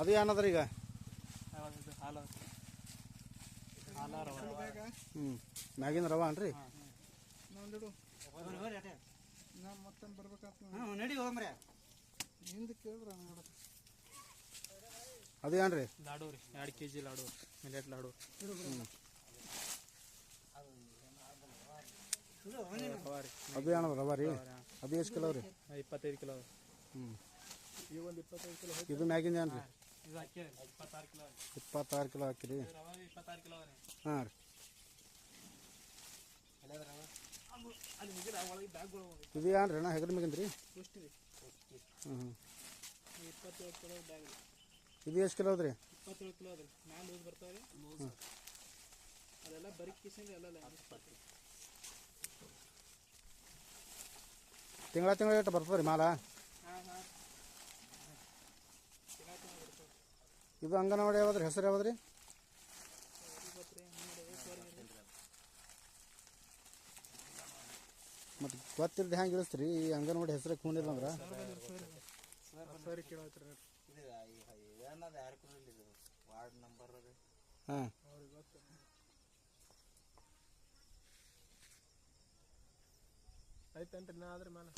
ಅದು ಏನಾದ್ರೆ ಈಗ? ಹ್ಞೂ ಮ್ಯಾಗಿನ ರವ ಅನ್ರಿ ಬರ್ಬೇಕಾಗ್ತದೆ ನಡಿ. ಹೋಗ್ರಿ ಹಿಂದೆ ಕೇಳಿದ್ರ ಅದು ಏನ್ರಿ? ಲಾಡು ರೀ ಎರಡು K G laddu millet laddu. ರೀ. ಅದು ಏನದ ರವ ರೀ? ಅದು ಎಷ್ಟು ಕಿಲೋ ರೀ? ಇಪ್ಪತ್ತೈದು ಕಿಲೋ. ಹ್ಞೂ ಈಗ ಒಂದು ಇಪ್ಪತ್ತೈದು ಕಿಲೋ ಇದು ಮ್ಯಾಗಿಂದ ಏನ್ರಿ? ಇದು ಅಕ್ಕಿ ಇಪ್ಪತ್ತಾರು ಕಿಲೋ ಹಾಕಿರಿ. ಹಾಂ ರೀ. ಹೋಗಿರ ಇದು ಅಣ್ಣ ಮ್ಯಾಗಿಂದ ರೀ? ಪುಷ್ಟಿ ರೀ ಹ್ಞೂ ಹ್ಞೂ ರೀ. ಇದು ಎಷ್ಟು ಕಿಲೋ ಅದ್ರಿ? ಇಪ್ಪತ್ತೇಳು ಕಿಲೋ ಅದ್ರಿ. ಮ್ಯಾಲ ಲೂಸ್ ಬರ್ತಾವೆ ರೀ. ಅದೆಲ್ಲ ಬರೀ ಕಿಸಿಂದ ಎಲ್ಲ ಇಪ್ಪತ್ತು ತಿಂಗಳ ತಿಂಗಳ ಎಷ್ಟು ಬರ್ತದೆ ರೀ ಮಾಲ ಹಾಂ ಹಾಂ ಇದು ಅಂಗನವಾಡಿ ಯಾವ್ದ್ರಿ? ಹೆಸರು ಯಾವ್ದ್ರಿ? ಮತ್ತು ಗೊತ್ತಿರ್ದು ಹೆಂಗೆ ಇಳಿಸ್ತೀರಿ? ಈ ಅಂಗನವಾಡಿ ಹೆಸರು ಕೂಡಿಲ್ಲ ಅಂದ್ರೆ? ಆಯ್ತಂತ್ರಿ ಹಾಂ. ಗೊತ್ತು ನಾ ಆದ್ರೆ ಮೇಲೆ.